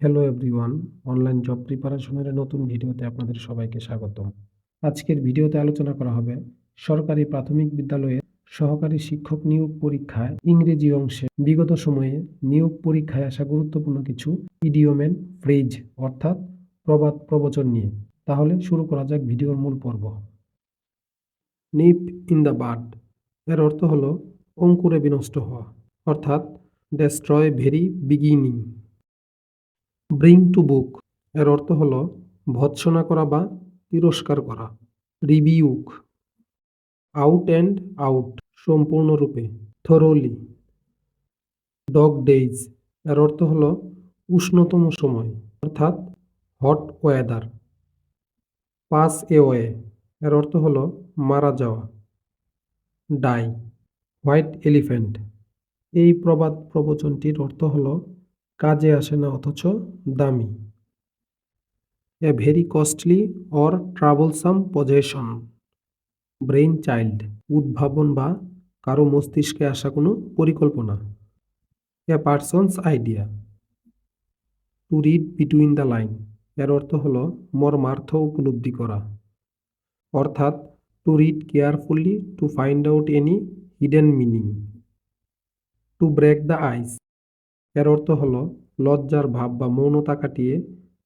Hello everyone online job প্রিপারেশনের নতুন ভিডিওতে আপনাদের সবাইকে স্বাগতম। আজকের ভিডিওতে আলোচনা করা হবে সরকারি প্রাথমিক বিদ্যালয়ে সহকারী শিক্ষক নিয়োগ পরীক্ষায় ইংরেজি অংশে বিগত সময়ে নিয়োগ পরীক্ষায় আসা গুরুত্বপূর্ণ কিছু ইডিওমেন ফ্রেজ অর্থাৎ প্রবাদ প্রবচন নিয়ে। তাহলে শুরু করা যাক ভিডিওর মূল পর্ব। নিপ ইন দ্য বাড এর অর্থ হলো অঙ্কুরে বিনষ্ট হওয়া, অর্থাৎ destroy very beginning bring to book এর অর্থ হল ভৎসনা করা বা তিরস্কার করা। রিবিউক আউট অ্যান্ড আউট সম্পূর্ণরূপে থরোলি ডগ ডেইজ এর অর্থ হল উষ্ণতম সময়, অর্থাৎ হট ওয়েদার পাস এওয়ে এর অর্থ হল মারা যাওয়া। ডাই হোয়াইট এলিফ্যান্ট এই প্রবাদ প্রবচনটির অর্থ হল কাজে আসে না, অথচ দামি। A very costly or troublesome possession brain child উদ্ভাবন বা কারও মস্তিষ্কে আসা কোনো পরিকল্পনা। A person's idea to read between the line এর অর্থ হল মর্মার্থ উপলব্ধি করা। অর্থাৎ to read carefully to find out any hidden meaning to break the ice এর অর্থ হল লজ্জার ভাব বা মৌনতা কাটিয়ে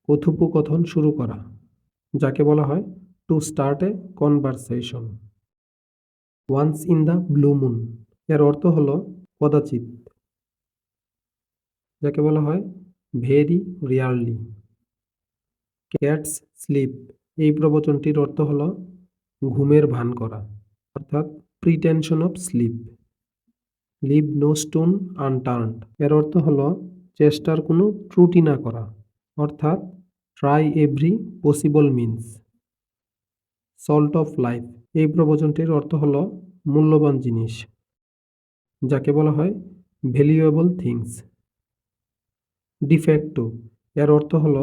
কথোপকথন শুরু করা, যাকে বলা হয় to start a conversation once in the blue moon এর অর্থ হল কদাচিৎ, যাকে বলা হয় ভেরি রিয়ারলি ক্যাটস স্লিপ এই প্রবচনটির অর্থ হল ঘুমের ভান করা, অর্থাৎ pretension of sleep leave no stone unturned. এর অর্থ হল চেষ্টার কোনো ত্রুটি না করা, অর্থাৎ try every possible means. Salt of life. এই প্রবচনটির অর্থ হল মূল্যবান জিনিস, যাকে বলা হয় ভ্যালুয়েবল থিংস। ডিফেক্টো এর অর্থ হল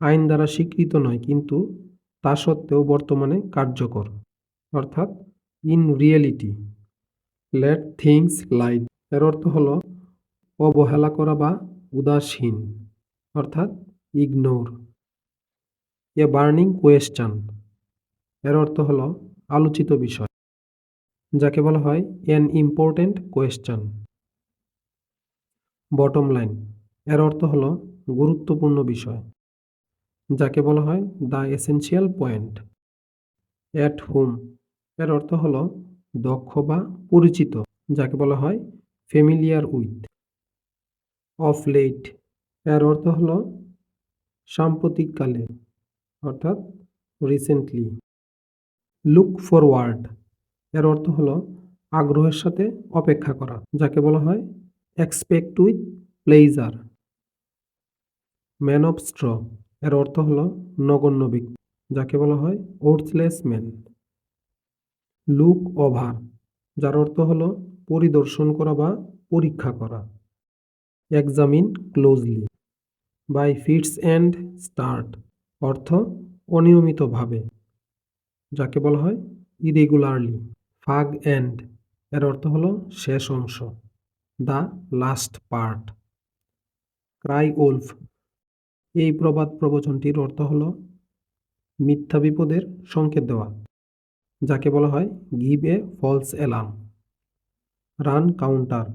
আইন দ্বারা স্বীকৃত নয়, কিন্তু তা সত্ত্বেও বর্তমানে কার্যকর, অর্থাৎ ইন রিয়েলিটি। লেট থিংস লাইটের অর্থ হল অবহেলা করা বা উদাসীন, অর্থাৎ ইগনোর এ বার্নিং কোয়েশ্চান এর অর্থ হল আলোচিত বিষয়, যাকে বলা হয় an important question bottom line এর অর্থ হল গুরুত্বপূর্ণ বিষয়, যাকে বলা হয় the essential point at home এর অর্থ হল দক্ষ বা পরিচিত, যাকে বলা হয় ফেমিলিয়ার উইথ অফ লেট এর অর্থ হল সাম্প্রতিককালে, অর্থাৎ রিসেন্টলি লুক ফরওয়ার্ড এর অর্থ হল আগ্রহের সাথে অপেক্ষা করা, যাকে বলা হয় expect with pleasure man of straw এর অর্থ হল নগণ্য ব্যক্তি, যাকে বলা হয় ওর্থলেস ম্যান লুক ওভার যার অর্থ হল পরিদর্শন করা বা পরীক্ষা করা। Examine closely by fits and start অর্থ অনিয়মিতভাবে, যাকে বলা হয় ইরেগুলারলি ফাগ অ্যান্ড এর অর্থ হলো শেষ অংশ the last part cry wolf এই প্রবাদ প্রবচনটির অর্থ হলো মিথ্যা বিপদের সংকেত দেওয়া। যাকে বলা হয় give a false alarm, run counter.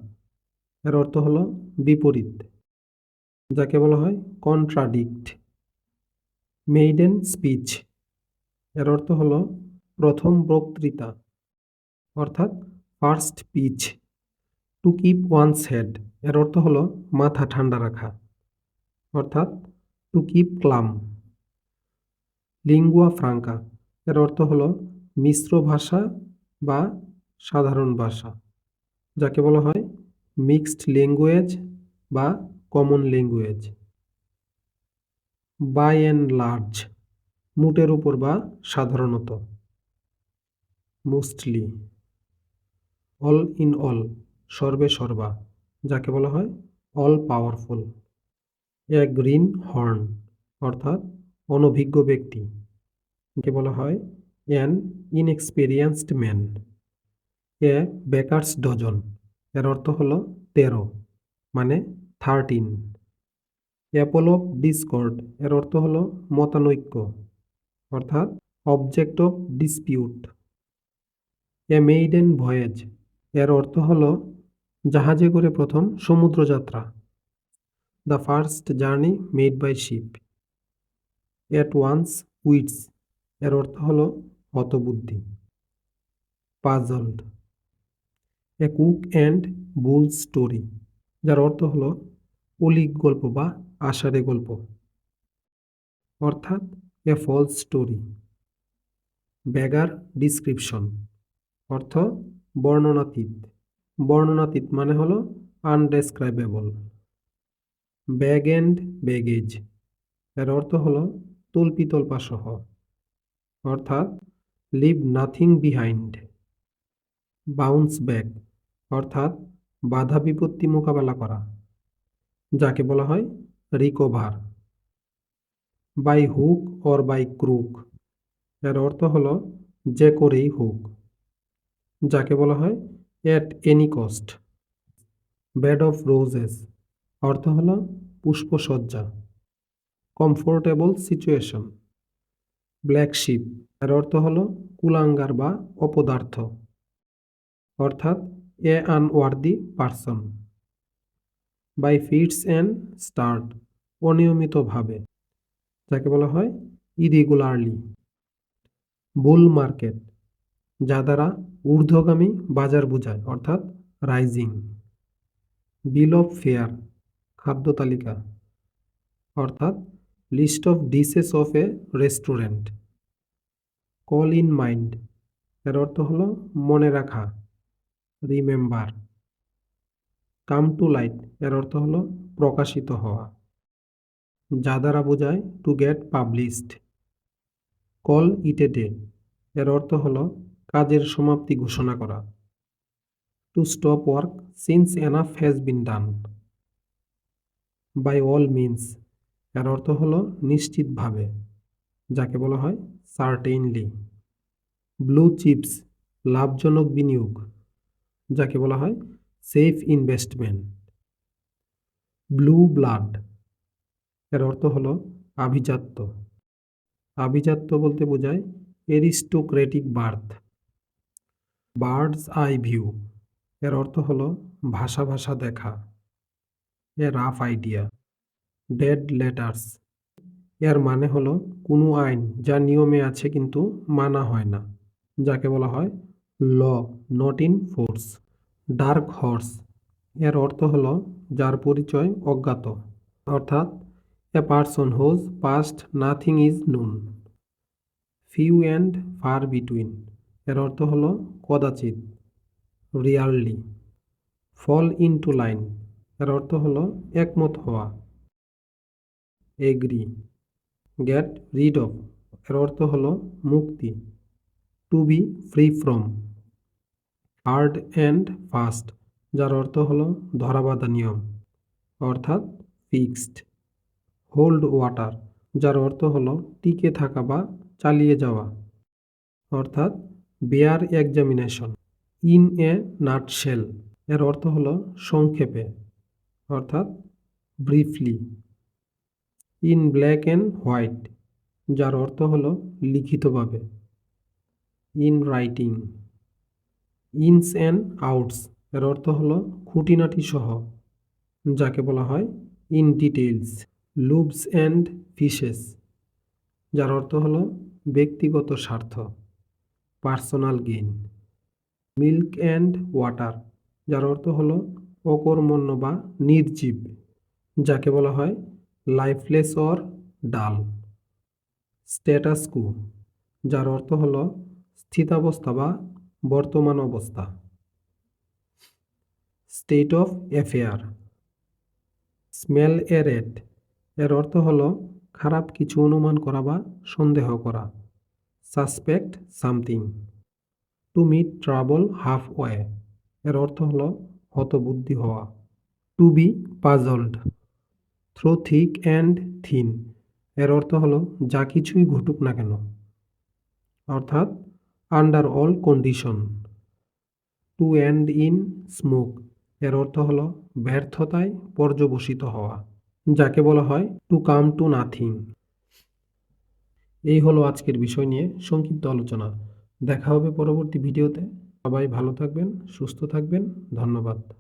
এর অর্থ হলো বিপরীত, যাকে বলা হয় কন্ট্রাডিক্ট। মেইডেন স্পিচ, এর অর্থ হলো প্রথম বক্তৃতা, অর্থাৎ first pitch. To keep once head, এর অর্থ হলো মাথা ঠান্ডা রাখা, অর্থাৎ to keep calm. Lingua franca, এর অর্থ হলো মিশ্র ভাষা বা সাধারণ ভাষা, যাকে বলা হয় মিক্সড ল্যাঙ্গুয়েজ বা common language. By and large মুটের উপর বা সাধারণত। মোস্টলি অল ইন অল সর্বে সর্বা, যাকে বলা হয় all powerful a green horn অর্থাৎ অনভিজ্ঞ ব্যক্তি যাকে বলা হয় an inexperienced man a baker's dozen এর অর্থ হলো তেরো মানে থার্টিন অ্যাপল ডিসকর্ড এর অর্থ হলো মতানৈক্য, অর্থাৎ object of dispute a maiden voyage এর অর্থ হলো জাহাজে করে প্রথম সমুদ্রযাত্রা। The first journey made by ship at one's wits এর অর্থ হলো হতবুদ্ধি। Puzzled. A cock and bull story, যার অর্থ হল অলিক গল্প বা আষাঢ়ে গল্প। অর্থাৎ a false story beggar description অর্থ বর্ণনাতীত। বর্ণনাতীত মানে হলো আনডেসক্রাইবেবল ব্যাগ অ্যান্ড ব্যাগেজ এর অর্থ হলো তল্পিতল্পা সহ। অর্থাৎ leave nothing behind bounce back অর্থাৎ বাধা বিপত্তি মোকাবেলা করা, যাকে বলা হয় recover by hook or by crook এর অর্থ হল যে করেই হোক, যাকে বলা হয় at any cost bed of roses অর্থ হল পুষ্পসজ্জা কমফোর্টেবল সিচুয়েশন ব্ল্যাক শিপ এর অর্থ হল কুলাঙ্গার বা অপদার্থ। অর্থাৎ a unworthy person. By fits and start, অনিয়মিতভাবে, যাকে বলা হয় ইরেগুলারলি। বুল মার্কেট, যা দ্বারা ঊর্ধ্বগামী বাজার বোঝায়, অর্থাৎ রাইজিং। বিল অফ ফেয়ার, খাদ্য তালিকা, অর্থাৎ list of dishes of a restaurant. Call in mind, এর অর্থ হলো মনে রাখা, রিমেম্বার। কাম টু লাইট, এর অর্থ হলো প্রকাশিত হওয়া। যা দ্বারা বোঝায়, to get published. Call it a day, এর অর্থ হলো কাজের সমাপ্তি ঘোষণা করা। To stop work, since enough has been done. By all means. এর অর্থ হলো নিশ্চিতভাবে, যাকে বলা হয় সার্টেইনলি ব্লু চিপস লাভজনক বিনিয়োগ, যাকে বলা হয় সেফ ইনভেস্টমেন্ট ব্লু ব্লাড এর অর্থ হলো আভিজাত্য। আভিজাত্য বলতে বোঝায় aristocratic birth bird's eye view এর অর্থ হলো ভাষা ভাষা দেখা। A rough idea dead letters এর মানে হলো কোনো আইন যা নিয়মে আছে কিন্তু মানা হয় না, যাকে বলা হয় law not in force dark horse এর অর্থ হলো যার পরিচয় অজ্ঞাত। অর্থাৎ a person whose past nothing is known few and far between এর অর্থ হলো কদাচিৎ। Rarely fall into line এর অর্থ হলো একমত হওয়া। এগ্রি। Get rid of. এর অর্থ হলো মুক্তি। To be free from. Hard and fast, যার অর্থ হলো ধরাবাধা নিয়ম, অর্থাৎ ফিক্সড। হোল্ড ওয়াটার, যার অর্থ হলো টিকে থাকা বা চালিয়ে যাওয়া, অর্থাৎ bear examination. In a nutshell, এর অর্থ হলো সংক্ষেপে, অর্থাৎ briefly. In black and white যার অর্থ হল লিখিতভাবে। In writing ins and outs এর অর্থ হল খুঁটিনাটি সহ, যাকে বলা হয় in details loaves and fishes যার অর্থ হল ব্যক্তিগত স্বার্থ personal gain milk and water যার অর্থ হল অকর্মণ্য বা নির্জীব, যাকে বলা হয় লাইফলেস অর ডাল। স্ট্যাটাস কু, যার অর্থ হল স্থিতাবস্থা বা বর্তমান অবস্থা। State of affair smell a red এর অর্থ হল খারাপ কিছু অনুমান করা বা সন্দেহ করা। Suspect something. To meet trouble half way, এর অর্থ হল হতবুদ্ধি হওয়া। To be puzzled. Through thick and thin এর অর্থ হলো, যা কিছুই ঘটুক না কেন। অর্থাৎ under all condition to end in smoke এর অর্থ হলো, ব্যর্থতায় পর্যবসিত হওয়া। যাকে বলা হয় টু কাম টু নাথিং এই হলো আজকের বিষয় নিয়ে সংক্ষিপ্ত আলোচনা। দেখা হবে পরবর্তী ভিডিওতে। সবাই ভালো থাকবেন, সুস্থ থাকবেন। ধন্যবাদ।